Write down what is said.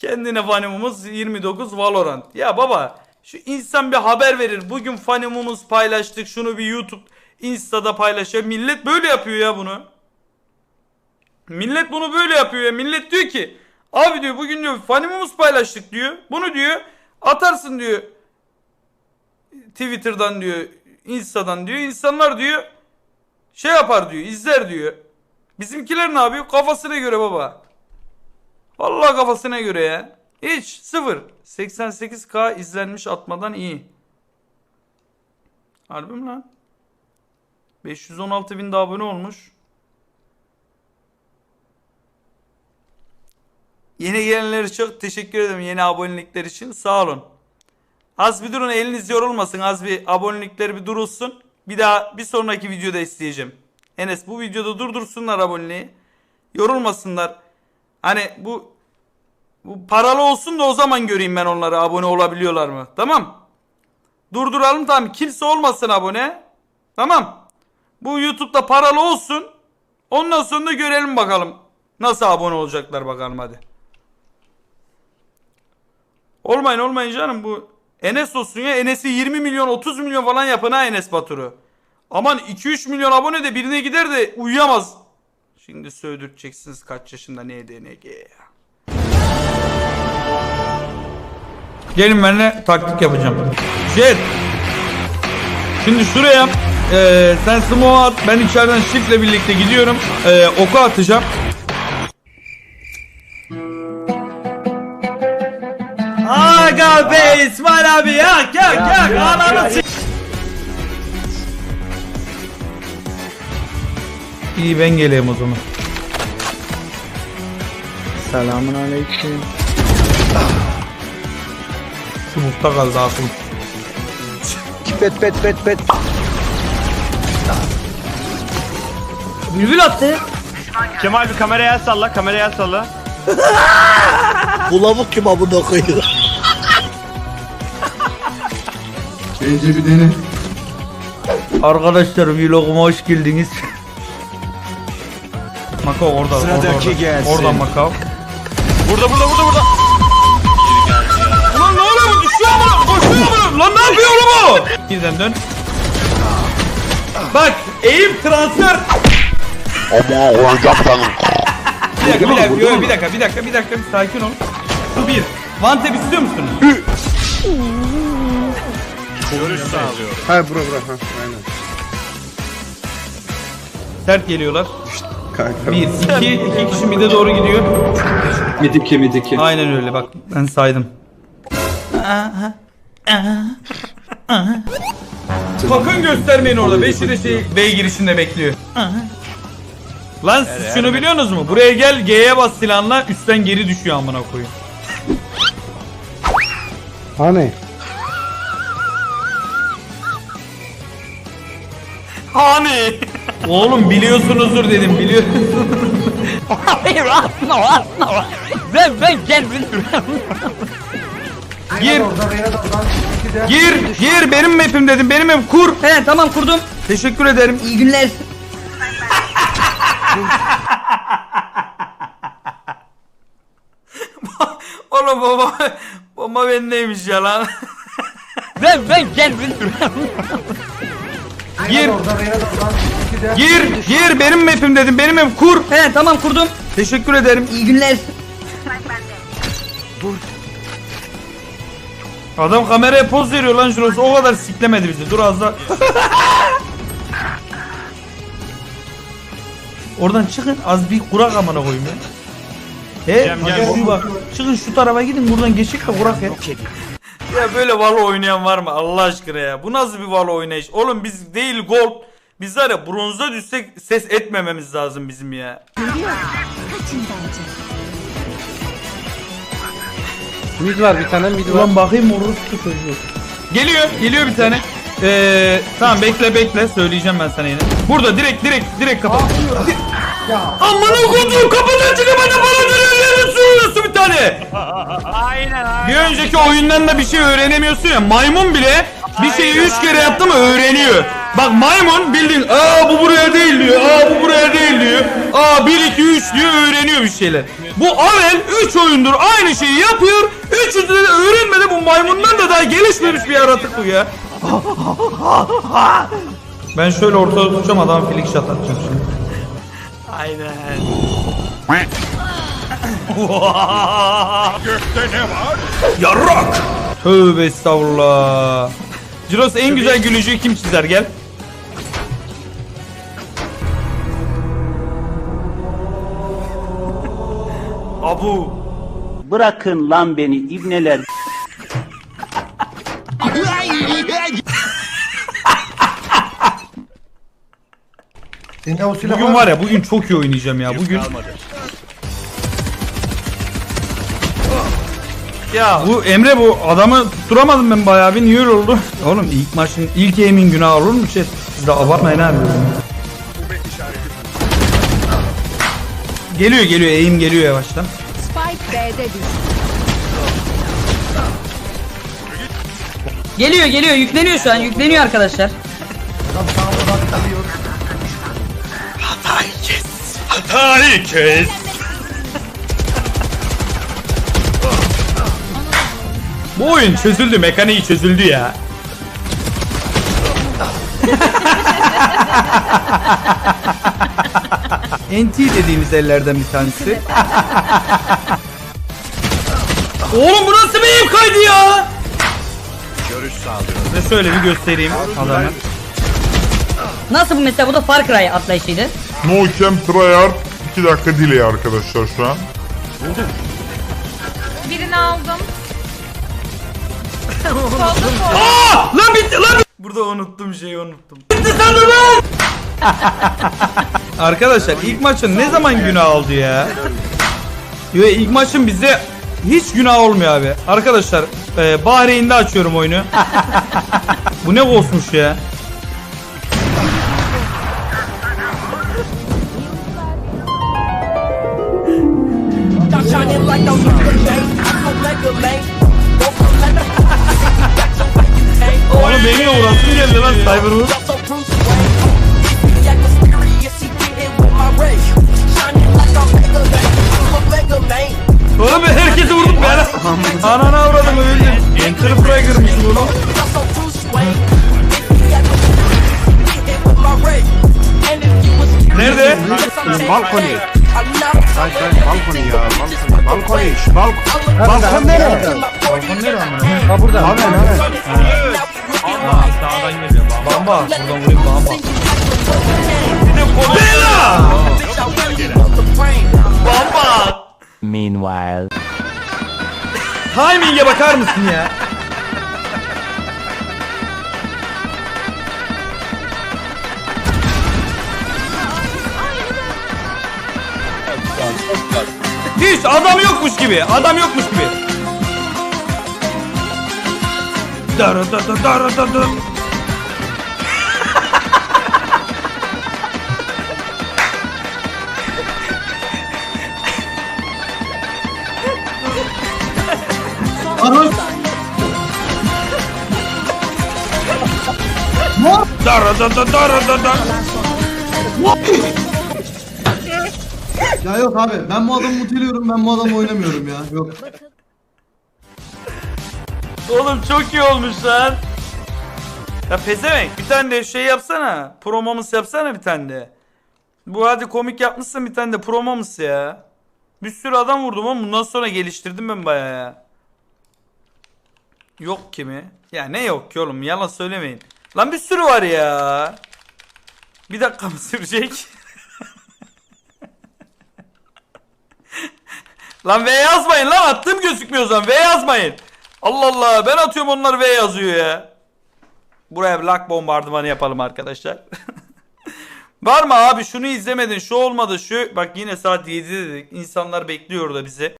Kendine fanimumuz 29 Valorant. Ya baba şu insan bir haber verir. Bugün fanimumuz paylaştık. Şunu bir YouTube, Insta'da paylaşıyor. Millet böyle yapıyor ya bunu. Millet bunu böyle yapıyor ya. Millet diyor ki abi diyor bugün diyor fanimumuz paylaştık diyor. Bunu diyor atarsın diyor. Twitter'dan diyor, Insta'dan diyor. İnsanlar diyor şey yapar diyor, izler diyor. Bizimkiler ne yapıyor? Kafasına göre baba. Vallahi kafasına göre ya. Hiç sıfır. 88k izlenmiş atmadan iyi. Harbi mi lan? 516 bin de abone olmuş. Yeni gelenler çok teşekkür ederim yeni abonelikler için. Sağ olun. Az bir durun eliniz yorulmasın. Az bir abonelikler bir durulsun. Bir daha bir sonraki videoda isteyeceğim. Enes bu videoda durdursunlar aboneliği. Yorulmasınlar. Hani bu bu paralı olsun da o zaman göreyim ben onları abone olabiliyorlar mı? Tamam. Durduralım tamam. Kimse olmasın abone. Tamam. Bu YouTube'da paralı olsun. Ondan sonra da görelim bakalım. Nasıl abone olacaklar bakalım hadi. Olmayın olmayın canım bu Enes olsun ya Enes'i 20 milyon 30 milyon falan yapın ha Enes Batur'u. Aman 2-3 milyon abone de birine gider de uyuyamaz. Şimdi sövdürteceksiniz kaç yaşında ne DNG ya. Gelin benimle taktik yapacağım. Jet. Şimdi şuraya eee sen smoke at ben içeriden shiftle birlikte gidiyorum. Eee oku atacağım. Aga be İsmail abi yak yak yak ananı s- İyi ben geleyim o zaman. Selamun aleyküm. Smoke'ta kaldı aklım. Pet pet pet pet. Bülbül attı. Kemal bir kameraya el salla, kameraya el salla. Bu lavuk kim amına koyuyor? Bence bir dene. Arkadaşlar vloguma hoş geldiniz. Makao orada. orada, Sıradaki orada. gelsin. Oradan Makao. Burada, burada, burada, burada. Ulan ne oluyor bu? Düşüyor mu? Koşuyor mu? Lan ne yapıyor oğlum bu? Birden dön. Bak eğim transfer. Ama oyuncaktan Bir dakika bir dakika yo, bir dakika bir dakika bir dakika bir sakin ol. Bu bir. Tap istiyor musunuz? Görüş sağlıyor. Ha bura bura ha aynen. Sert geliyorlar. Kanka. Bir, iki, iki kişi mide doğru gidiyor. Midiki midiki. Aynen öyle bak ben saydım. Sakın göstermeyin orada. Beşi de şey B girişinde bekliyor. Lan siz şunu biliyorsunuz mu? Buraya gel G'ye bas silahla üstten geri düşüyor amına koyayım. Hani? Hani? Oğlum biliyorsunuzdur dedim biliyor. Hayır atma atma. Ben ben kendim. Gir. Gir, gir benim map'im dedim. Benim map kur. He tamam kurdum. Teşekkür ederim. İyi günler. Oğlum baba bomba bendeymiş ya lan. Ben ben kendim. Gir. Gir, gir benim map'im dedim. Benim map kur. He tamam kurdum. Teşekkür ederim. İyi günler. Adam kameraya poz veriyor lan şurası. O kadar siklemedi bizi. Dur az da. Oradan çıkın az bir kurak amına koyayım ya. He, Cem, gel. bak. Çıkın şu tarafa gidin buradan geçik de kurak ya. Ya böyle Valo oynayan var mı Allah aşkına ya? Bu nasıl bir Valo oynayış? Oğlum biz değil gold. Biz var ya bronzda düşsek ses etmememiz lazım bizim ya. Mid var bir tane mid var. Ulan bakayım orospu çocuğu. Geliyor, geliyor bir tane. Ee, tamam bekle bekle söyleyeceğim ben sana yine. Burada direkt direkt direkt kapat. Amına koyduğum kapıdan çıkıp bana bana dönüyor sürüyorsun bir tane. Aynen aynen. Bir önceki oyundan da bir şey öğrenemiyorsun ya. Maymun bile bir şeyi üç kere yaptı mı öğreniyor. Bak maymun bildiğin aa bu buraya değil diyor. Aa bu buraya değil diyor. Aa 1 2 3 diyor öğreniyor bir şeyler. Bu Avel 3 oyundur aynı şeyi yapıyor. Üçünde de öğrenmedi bu maymundan da daha gelişmemiş bir yaratık bu ya. Ben şöyle ortada tutacağım adam flick shot atacağım şimdi. Aynen. Yarrak. Tövbe estağfurullah. Ciros en güzel gülücüğü kim çizer gel. Abu. Bırakın lan beni ibneler. Bugün var ya bugün çok iyi oynayacağım ya bugün. Ya bu Emre bu adamı tutturamadım ben bayağı bir niye öyle oldu? Oğlum ilk maçın ilk emin günah olur mu şey? Siz de abartmayın abi. Geliyor geliyor eğim geliyor yavaştan. Spike B'de düştü. Geliyor geliyor yükleniyor şu an yükleniyor arkadaşlar. Hatayı kes. Bu oyun çözüldü, mekaniği çözüldü ya. NT dediğimiz ellerden bir tanesi. Oğlum bu nasıl bir eğim kaydı ya? Görüş sağlıyorum. Ve şöyle bir göstereyim adamı. Nasıl bu mesela bu da Far Cry atlayışıydı. No Cam Tryhard 2 dakika delay arkadaşlar şu an. Birini aldım. Aa! Lan bitti lan bitti. Burada unuttum şeyi unuttum. Bitti sandım lan. Arkadaşlar ilk maçın ne zaman günah aldı ya? Yo ilk maçın bize hiç günah olmuyor abi. Arkadaşlar e, Bahreyn'de açıyorum oyunu. Bu ne ghostmuş ya? Oğlum benim uğraşım geldi lan Cyberwood. Oğlum ben herkesi vurdum ben. Ananı avradım öldüm. Enter buraya girmişim oğlum. Nerede? Balkoni. Hayır hayır balkoni ya. Balkoni. Balkoni. Balk balkon nereye? Balkon nerede amına? Ha burada. Abi Sağdan geliyor. Bamba. Buradan vurayım bamba. Bella! Bamba! Meanwhile. Timing'e bakar mısın ya? Hiç adam yokmuş gibi. Adam yokmuş gibi. Dara da da dara da da. Dara da da dara da da. Ya yok abi ben bu adamı muteliyorum ben bu adamı oynamıyorum ya. Yok. Oğlum çok iyi olmuş lan. Ya pezevenk bir tane de şey yapsana. Promomuz yapsana bir tane de. Bu hadi komik yapmışsın bir tane de promomuz ya. Bir sürü adam vurdum ama bundan sonra geliştirdim ben bayağı ya. Yok kimi? Ya ne yok ki oğlum yalan söylemeyin. Lan bir sürü var ya. Bir dakika mı sürecek? lan V yazmayın lan attığım gözükmüyor zaman V yazmayın. Allah Allah ben atıyorum onlar V yazıyor ya. Buraya lak bombardımanı yapalım arkadaşlar. Var mı abi şunu izlemedin şu olmadı şu. Bak yine saat 7'de dedik insanlar bekliyor da bizi.